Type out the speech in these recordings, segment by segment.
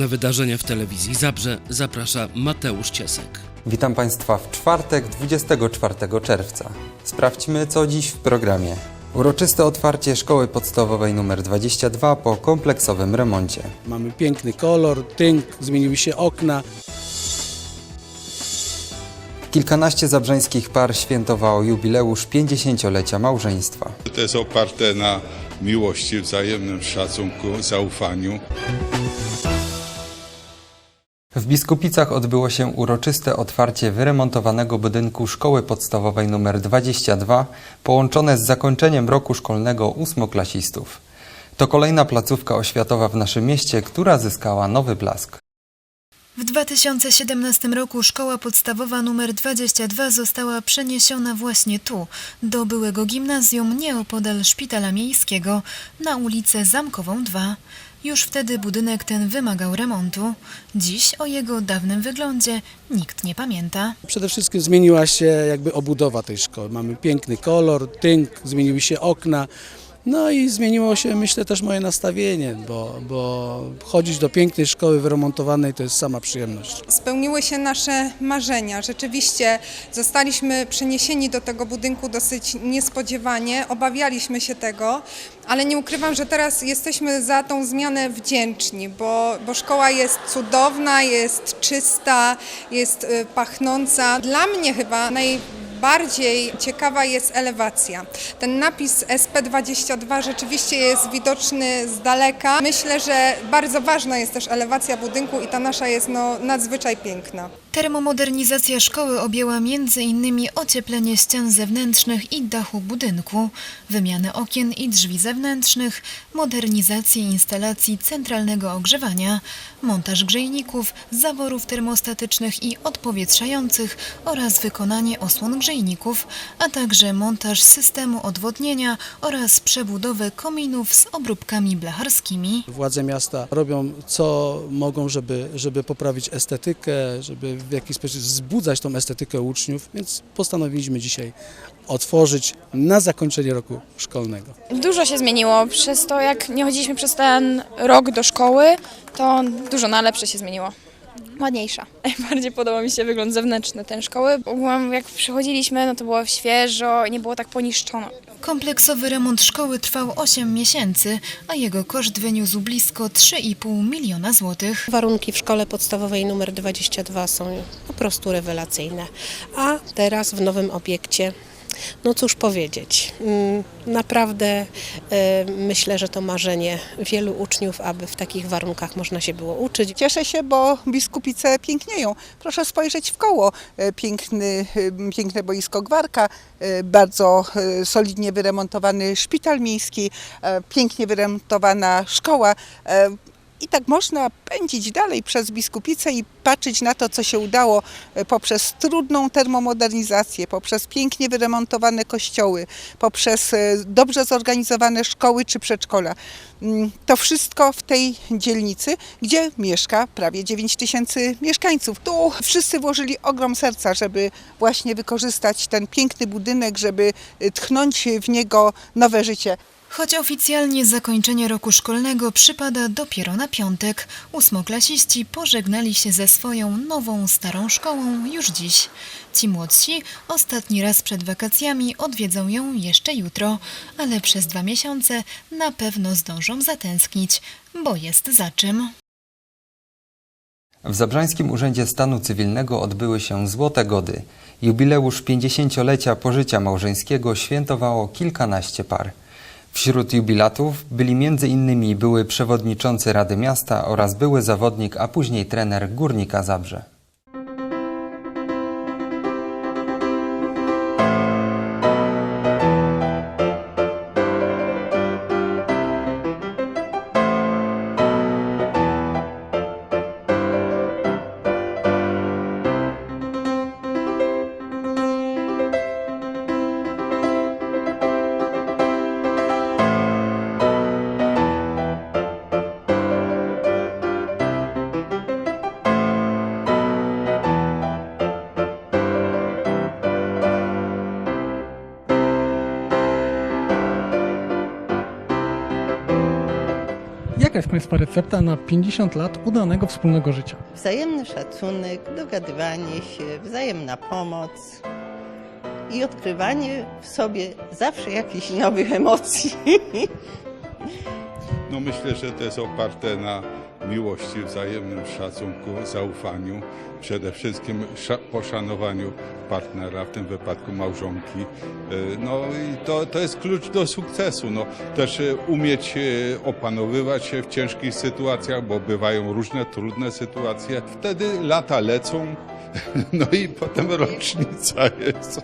Na wydarzenia w telewizji Zabrze zaprasza Mateusz Ciesek. Witam Państwa w czwartek 24 czerwca. Sprawdźmy co dziś w programie. Uroczyste otwarcie szkoły podstawowej nr 22 po kompleksowym remoncie. Mamy piękny kolor, tynk, zmieniły się okna. Kilkanaście zabrzeńskich par świętowało jubileusz 50-lecia małżeństwa. To jest oparte na miłości, wzajemnym szacunku, zaufaniu. W Biskupicach odbyło się uroczyste otwarcie wyremontowanego budynku szkoły podstawowej nr 22, połączone z zakończeniem roku szkolnego ósmoklasistów. To kolejna placówka oświatowa w naszym mieście, która zyskała nowy blask. W 2017 roku szkoła podstawowa nr 22 została przeniesiona właśnie tu, do byłego gimnazjum nieopodal Szpitala Miejskiego na ulicę Zamkową 2. Już wtedy budynek ten wymagał remontu. Dziś o jego dawnym wyglądzie nikt nie pamięta. Przede wszystkim zmieniła się jakby obudowa tej szkoły. Mamy piękny kolor, tynk, zmieniły się okna. No i zmieniło się, myślę, też moje nastawienie, bo, bo chodzić do pięknej szkoły wyremontowanej to jest sama przyjemność. spełniły się nasze marzenia. Rzeczywiście zostaliśmy przeniesieni do tego budynku dosyć niespodziewanie, obawialiśmy się tego, ale nie ukrywam, że teraz jesteśmy za tą zmianę wdzięczni, bo, bo szkoła jest cudowna, jest czysta, jest y, pachnąca. Dla mnie chyba najbardziej ciekawa jest elewacja. Ten napis SP22 rzeczywiście jest widoczny z daleka. Myślę, że bardzo ważna jest też elewacja budynku i ta nasza jest no, nadzwyczaj piękna. Termomodernizacja szkoły objęła m.in. ocieplenie ścian zewnętrznych i dachu budynku, wymianę okien i drzwi zewnętrznych, modernizację instalacji centralnego ogrzewania, montaż grzejników, zaworów termostatycznych i odpowietrzających oraz wykonanie osłon grzejników, a także montaż systemu odwodnienia oraz przebudowę kominów z obróbkami blacharskimi. Władze miasta robią co mogą, żeby, żeby poprawić estetykę, żeby w jakiś sposób wzbudzać tą estetykę uczniów, więc postanowiliśmy dzisiaj otworzyć na zakończenie roku szkolnego. Dużo się zmieniło. Przez to, jak nie chodziliśmy przez ten rok do szkoły, to dużo na lepsze się zmieniło. Ładniejsza. Najbardziej podoba mi się wygląd zewnętrzny tej szkoły. Ogółem jak przychodziliśmy, no to było świeżo, nie było tak poniszczono. Kompleksowy remont szkoły trwał 8 miesięcy, a jego koszt wyniósł blisko 3,5 miliona złotych. Warunki w szkole podstawowej numer 22 są po prostu rewelacyjne. A teraz w nowym obiekcie, no cóż powiedzieć, mm, naprawdę e, myślę, że to marzenie wielu uczniów, aby w takich warunkach można się było uczyć. Cieszę się, bo biskupice pięknieją. Proszę spojrzeć w koło. E, Piękny, e, piękne boisko Gwarka, bardzo solidnie wyremontowany szpital miejski, pięknie wyremontowana szkoła. E, I tak można pędzić dalej przez biskupice i patrzeć na to, co się udało e, poprzez trudną termomodernizację, poprzez pięknie wyremontowane kościoły, poprzez e, dobrze zorganizowane szkoły czy przedszkola. Mm, To wszystko w tej dzielnicy, gdzie mieszka prawie 9 tysięcy mieszkańców. Tu wszyscy włożyli ogrom serca, żeby właśnie wykorzystać ten piękny budynek, żeby y, tchnąć w niego nowe życie. Choć oficjalnie zakończenie roku szkolnego przypada dopiero na piątek, ósmoklasiści pożegnali się ze swoją nową, starą szkołą już dziś. Ci młodsi ostatni raz przed wakacjami odwiedzą ją jeszcze jutro, ale przez dwa miesiące na pewno zdążą zatęsknić, bo jest za czym. W Zabrzańskim Urzędzie Stanu Cywilnego odbyły się złote gody. Jubileusz 50-lecia pożycia małżeńskiego świętowało kilkanaście par. Wśród jubilatów byli m.in. były przewodniczący Rady Miasta oraz były zawodnik, a później trener Górnika Zabrze. Jest Państwa recepta na 50 lat udanego wspólnego życia? Wzajemny szacunek, dogadywanie się, wzajemna pomoc i odkrywanie w sobie zawsze jakichś nowych emocji. No myślę, że to jest oparte na miłości, wzajemnym szacunku, zaufaniu, przede wszystkim sza- poszanowaniu partnera, w tym wypadku małżonki. Y, No i to, to jest klucz do sukcesu. No, też y, umieć y, opanowywać się w ciężkich sytuacjach, bo bywają różne trudne sytuacje. Wtedy lata lecą, no i potem rocznica jest.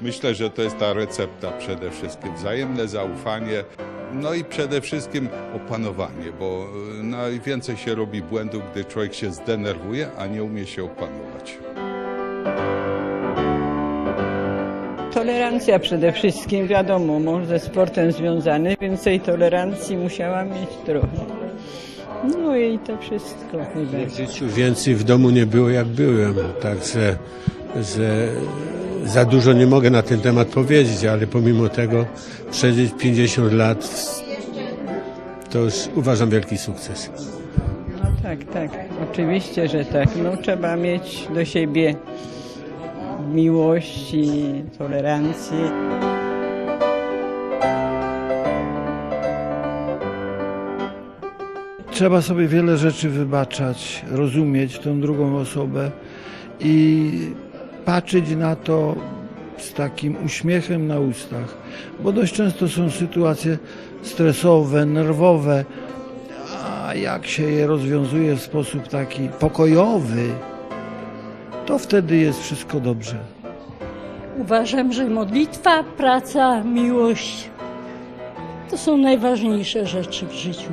Myślę, że to jest ta recepta przede wszystkim. Wzajemne zaufanie, no i przede wszystkim opanowanie, bo y, najwięcej się robi błędów, gdy człowiek się zdenerwuje, a nie umie się opanować. Tolerancja przede wszystkim, wiadomo, mąż ze sportem związany, więc tej tolerancji musiałam mieć trochę. No i to wszystko chyba. W życiu więcej w domu nie było jak byłem, także że za dużo nie mogę na ten temat powiedzieć, ale pomimo tego przeżyć 50 lat to już uważam wielki sukces. No tak, tak, oczywiście, że tak. No trzeba mieć do siebie miłość i tolerancję. Trzeba sobie wiele rzeczy wybaczać, rozumieć tą drugą osobę i patrzeć na to z takim uśmiechem na ustach, bo dość często są sytuacje stresowe, nerwowe, a jak się je rozwiązuje w sposób taki pokojowy, to wtedy jest wszystko dobrze. Uważam, że modlitwa, praca, miłość to są najważniejsze rzeczy w życiu.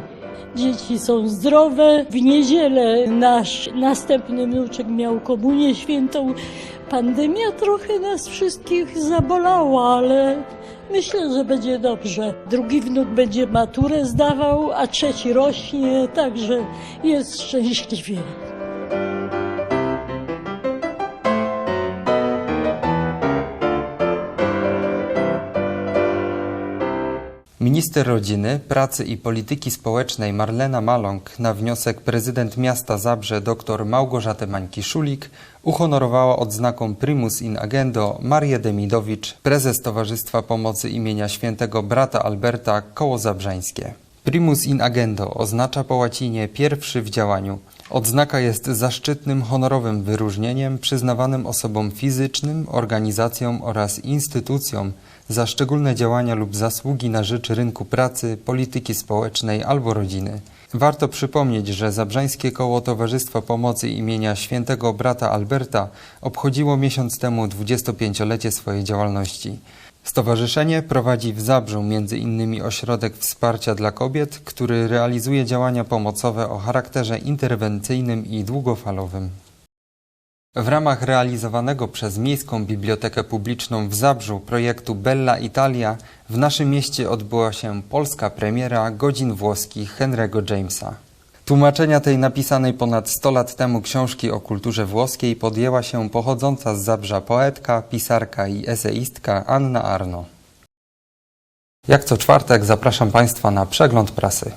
Dzieci są zdrowe. W niedzielę nasz następny wnuczek miał komunię świętą. Pandemia trochę nas wszystkich zabolała, ale myślę, że będzie dobrze. Drugi wnuk będzie maturę zdawał, a trzeci rośnie, także jest szczęśliwie. Minister rodziny, pracy i polityki społecznej Marlena Maląg na wniosek prezydent miasta Zabrze dr Małgorzatę Mańki-Szulik uhonorowała odznaką Primus in Agendo Marię Demidowicz, prezes Towarzystwa Pomocy imienia świętego brata Alberta Koło Zabrzańskie. Primus in Agendo oznacza po łacinie pierwszy w działaniu. Odznaka jest zaszczytnym honorowym wyróżnieniem przyznawanym osobom fizycznym, organizacjom oraz instytucjom za szczególne działania lub zasługi na rzecz rynku pracy, polityki społecznej albo rodziny. Warto przypomnieć, że Zabrzańskie Koło Towarzystwa Pomocy imienia świętego brata Alberta obchodziło miesiąc temu 25-lecie swojej działalności. Stowarzyszenie prowadzi w Zabrzu innymi ośrodek wsparcia dla kobiet, który realizuje działania pomocowe o charakterze interwencyjnym i długofalowym. W ramach realizowanego przez Miejską Bibliotekę Publiczną w Zabrzu projektu Bella Italia w naszym mieście odbyła się polska premiera godzin włoskich Henry'ego Jamesa. Tłumaczenia tej napisanej ponad 100 lat temu książki o kulturze włoskiej podjęła się pochodząca z Zabrza poetka, pisarka i eseistka Anna Arno. Jak co czwartek zapraszam Państwa na przegląd prasy.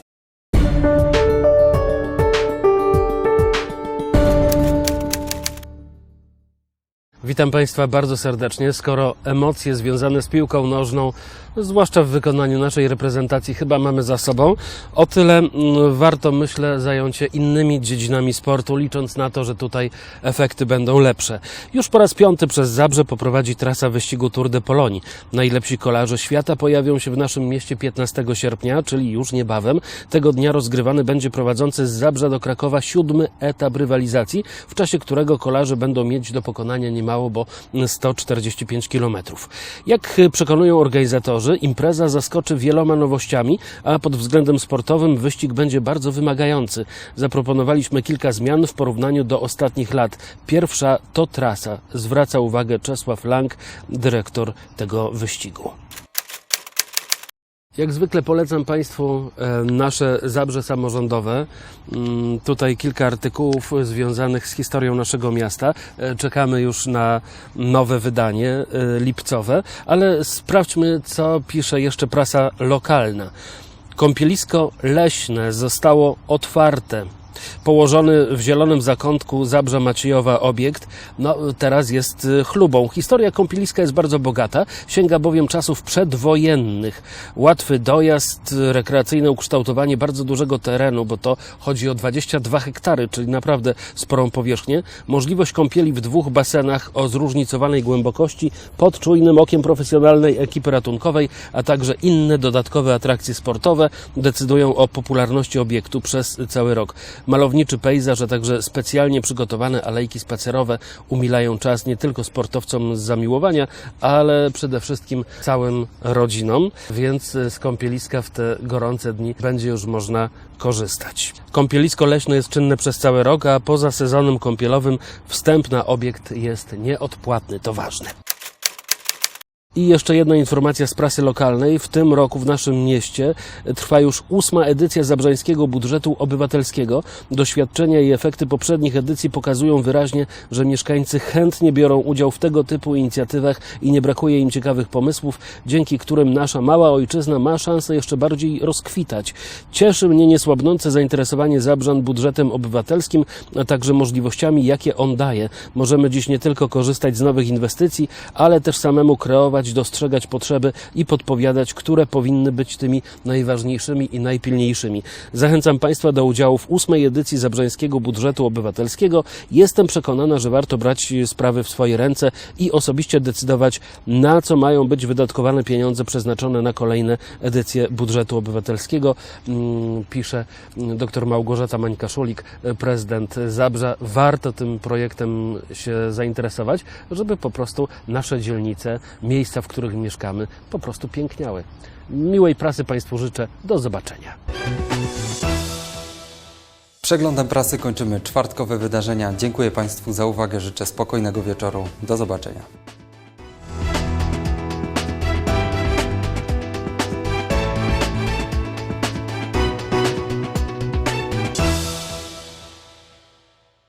Witam Państwa bardzo serdecznie. Skoro emocje związane z piłką nożną, zwłaszcza w wykonaniu naszej reprezentacji, chyba mamy za sobą, o tyle mm, warto, myślę, zająć się innymi dziedzinami sportu, licząc na to, że tutaj efekty będą lepsze. Już po raz piąty przez Zabrze poprowadzi trasa wyścigu Tour de Polonii. Najlepsi kolarze świata pojawią się w naszym mieście 15 sierpnia, czyli już niebawem. Tego dnia rozgrywany będzie prowadzący z Zabrza do Krakowa siódmy etap rywalizacji, w czasie którego kolarze będą mieć do pokonania niemało, bo 145 kilometrów. Jak przekonują organizatorzy, impreza zaskoczy wieloma nowościami, a pod względem sportowym wyścig będzie bardzo wymagający. Zaproponowaliśmy kilka zmian w porównaniu do ostatnich lat. Pierwsza to trasa, zwraca uwagę Czesław Lang, dyrektor tego wyścigu. Jak zwykle polecam Państwu e, nasze Zabrze Samorządowe. Mm, Tutaj kilka artykułów związanych z historią naszego miasta. E, Czekamy już na nowe wydanie e, lipcowe, ale sprawdźmy, co pisze jeszcze prasa lokalna. Kąpielisko leśne zostało otwarte. Położony w zielonym zakątku Zabrza Maciejowa obiekt, no teraz jest y, chlubą. Historia kąpieliska jest bardzo bogata, sięga bowiem czasów przedwojennych. Łatwy dojazd, rekreacyjne ukształtowanie bardzo dużego terenu, bo to chodzi o 22 hektary, czyli naprawdę sporą powierzchnię. Możliwość kąpieli w dwóch basenach o zróżnicowanej głębokości pod czujnym okiem profesjonalnej ekipy ratunkowej, a także inne dodatkowe atrakcje sportowe decydują o popularności obiektu przez cały rok. Malowniczy pejzaż, a także specjalnie przygotowane alejki spacerowe umilają czas nie tylko sportowcom z zamiłowania, ale przede wszystkim całym rodzinom, więc z kąpieliska w te gorące dni będzie już można korzystać. Kąpielisko leśne jest czynne przez cały rok, a poza sezonem kąpielowym wstęp na obiekt jest nieodpłatny. To ważne. I jeszcze jedna informacja z prasy lokalnej. W tym roku w naszym mieście trwa już ósma edycja Zabrzańskiego Budżetu Obywatelskiego. Doświadczenia i efekty poprzednich edycji pokazują wyraźnie, że mieszkańcy chętnie biorą udział w tego typu inicjatywach i nie brakuje im ciekawych pomysłów, dzięki którym nasza mała ojczyzna ma szansę jeszcze bardziej rozkwitać. Cieszy mnie niesłabnące zainteresowanie Zabrzan budżetem obywatelskim, a także możliwościami, jakie on daje. Możemy dziś nie tylko korzystać z nowych inwestycji, ale też samemu kreować, dostrzegać potrzeby i podpowiadać, które powinny być tymi najważniejszymi i najpilniejszymi. Zachęcam Państwa do udziału w ósmej edycji Zabrzańskiego Budżetu Obywatelskiego. Jestem przekonana, że warto brać sprawy w swoje ręce i osobiście decydować, na co mają być wydatkowane pieniądze przeznaczone na kolejne edycje budżetu obywatelskiego, mm, pisze mm, dr Małgorzata Mańka-Szulik, e, prezydent Zabrza. Warto tym projektem się zainteresować, żeby po prostu nasze dzielnice, miejsca, w których mieszkamy, po prostu piękniały. Miłej prasy Państwu życzę. Do zobaczenia. Przeglądem prasy kończymy czwartkowe wydarzenia. Dziękuję Państwu za uwagę, życzę spokojnego wieczoru. Do zobaczenia.